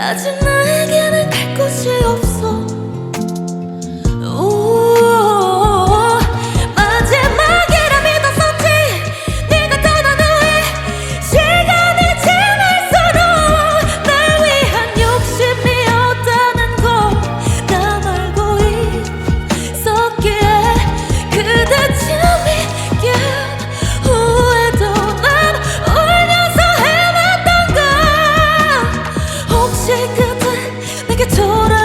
아직 나에게는 갈 곳이 내게 돌아